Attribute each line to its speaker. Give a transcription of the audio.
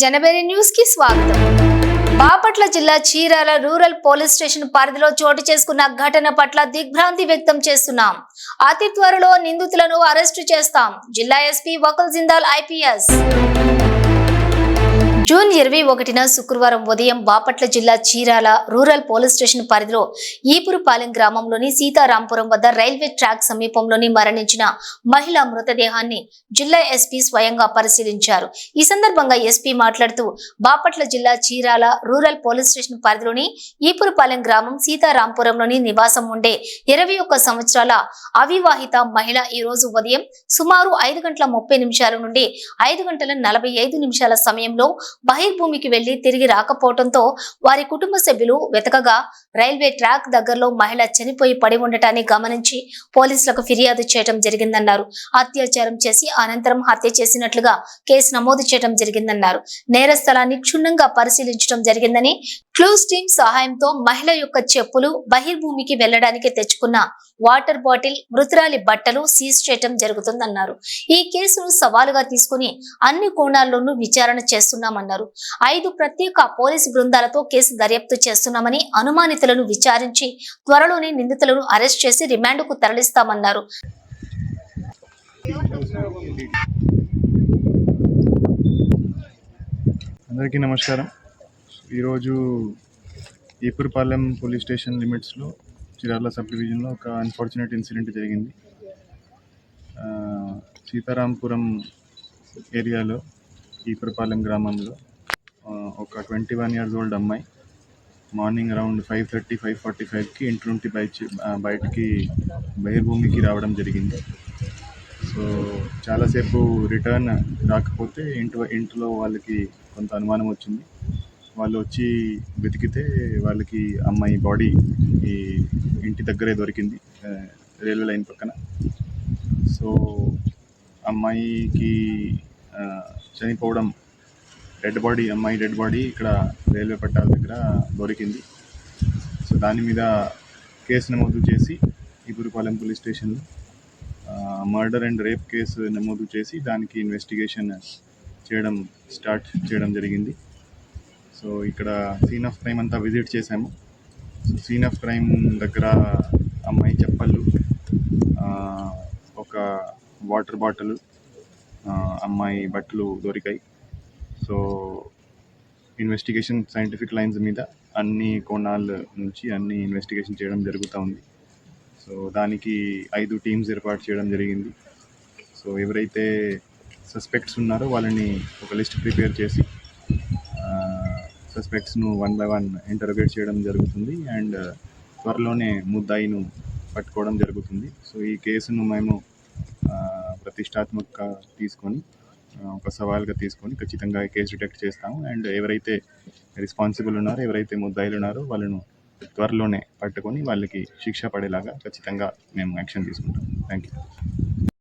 Speaker 1: జనవరి న్యూస్కి స్వాగతం. బాపట్ల జిల్లా చీరాల రూరల్ పోలీస్ స్టేషన్ పరిధిలో చోటు చేసుకున్న ఘటన పట్ల దిగ్భ్రాంతి వ్యక్తం చేస్తున్నాం. అతి త్వరలో నిందితులను అరెస్టు చేస్తాం. జిల్లా SP Vakul Jindal IPS. June ఇరవై ఒకటిన శుక్రవారం ఉదయం బాపట్ల జిల్లా చీరాల రూరల్ పోలీస్ స్టేషన్ పరిధిలో ఈపురుపాలెం గ్రామంలోని సీతారాంపురం వద్ద రైల్వే ట్రాక్ సమీపంలోని మరణించిన మహిళ మృతదేహాన్ని జిల్లా ఎస్పీ స్వయంగా పరిశీలించారు. ఈ సందర్భంగా ఎస్పీ మాట్లాడుతూ బాపట్ల జిల్లా చీరాల రూరల్ పోలీస్ స్టేషన్ పరిధిలోని ఈపురుపాలెం గ్రామం సీతారాంపురంలోని నివాసం ఉండే ఇరవై ఒక్క సంవత్సరాల అవివాహిత మహిళ ఈ రోజు ఉదయం సుమారు ఐదు గంటల ముప్పై నిమిషాల నుండి ఐదు గంటల నలభై ఐదు నిమిషాల సమయంలో బహిర్భూమికి వెళ్ళి తిరిగి రాకపోవడంతో వారి కుటుంబ సభ్యులు వెతకగా రైల్వే ట్రాక్ దగ్గరలో మహిళ చనిపోయి పడి ఉండటాన్ని గమనించి పోలీసులకు ఫిర్యాదు చేయడం జరిగిందన్నారు. అత్యాచారం చేసి అనంతరం హత్య చేసినట్లుగా కేసు నమోదు చేయడం జరిగిందన్నారు. నేర స్థలాన్ని క్షుణ్ణంగా పరిశీలించడం జరిగిందని క్లూస్ టీమ్ సహాయంతో మహిళ యొక్క చెప్పులు బహిర్భూమికి వెళ్ళడానికి తెచ్చుకున్న వాటర్ బాటిల్ మృతురాలి బట్టలు సీజ్ చేయడం జరుగుతుందన్నారు. ఈ కేసును సవాలుగా తీసుకుని అన్ని కోణాల్లోనూ విచారణ చేస్తున్నామన్నారు. ఐదు ప్రత్యేక పోలీసు బృందాలతో కేసు దర్యాప్తు చేస్తున్నామని అనుమానితులను విచారించి త్వరలోనే నిందితులను అరెస్ట్ చేసి రిమాండ్కు తరలిస్తామన్నారు.
Speaker 2: అందరికీ నమస్కారం. ఈరోజు ఈపురపాలెం పోలీస్ స్టేషన్ లిమిట్స్లో చిరాల సబ్ డివిజన్లో ఒక అన్ఫార్చునేట్ ఇన్సిడెంట్ జరిగింది. సీతారాంపురం ఏరియాలో ఈపూర్పాలెం గ్రామంలో ఒక ట్వంటీ వన్ ఇయర్స్ ఓల్డ్ అమ్మాయి morning around five thirty five forty ఫైవ్కి ఇంటి నుండి బయట బయటికి బహిర్భూమికి రావడం జరిగింది. సో చాలాసేపు రిటర్న్ రాకపోతే ఇంటి ఇంట్లో వాళ్ళకి కొంత అనుమానం వచ్చింది. వాళ్ళు వచ్చి వెతికితే వాళ్ళకి అమ్మాయి బాడీ ఈ ఇంటి దగ్గరే దొరికింది రైల్వే లైన్ పక్కన. సో అమ్మాయికి చనిపోవడం డెడ్ బాడీ అమ్మాయి డెడ్ బాడీ ఇక్కడ రైల్వే పట్టాల దగ్గర దొరికింది. సో దాని మీద కేసు నమోదు చేసి ఇపురుపాలెం పోలీస్ స్టేషన్లో మర్డర్ అండ్ రేప్ కేసు నమోదు చేసి దానికి ఇన్వెస్టిగేషన్ చేయడం స్టార్ట్ చేయడం జరిగింది. సో ఇక్కడ సీన్ ఆఫ్ క్రైమ్ అంతా విజిట్ చేసాము సో సీన్ ఆఫ్ క్రైమ్ దగ్గర అమ్మాయి చెప్పళ్ళు ఒక వాటర్ బాటిల్ అమ్మాయి బట్టలు దొరికాయి. సో ఇన్వెస్టిగేషన్ సైంటిఫిక్ లైన్స్ మీద అన్ని కోణాల నుంచి అన్ని ఇన్వెస్టిగేషన్ చేయడం జరుగుతూ ఉంది. సో దానికి ఐదు టీమ్స్ ఏర్పాటు చేయడం జరిగింది. సో ఎవరైతే సస్పెక్ట్స్ ఉన్నారో వాళ్ళని ఒక లిస్ట్ ప్రిపేర్ చేసి సస్పెక్ట్స్ను వన్ బై వన్ ఇంటర్వ్యూట్ చేయడం జరుగుతుంది అండ్ uh, త్వరలోనే ముద్దాయిను పట్టుకోవడం జరుగుతుంది. సో ఈ కేసును మేము ప్రతిష్టాత్మక ప్రతిష్టాత్మకంగా తీసుకొని ఒక సవాల్గా తీసుకొని ఖచ్చితంగా ఈ కేసు డిటెక్ట్ చేస్తాము. అండ్ ఎవరైతే రెస్పాన్సిబుల్ ఉన్నారో ఎవరైతే ముద్దాయిలు ఉన్నారో వాళ్ళను త్వరలోనే పట్టుకొని వాళ్ళకి శిక్ష పడేలాగా ఖచ్చితంగా మేము యాక్షన్ తీసుకుంటాం. Thank you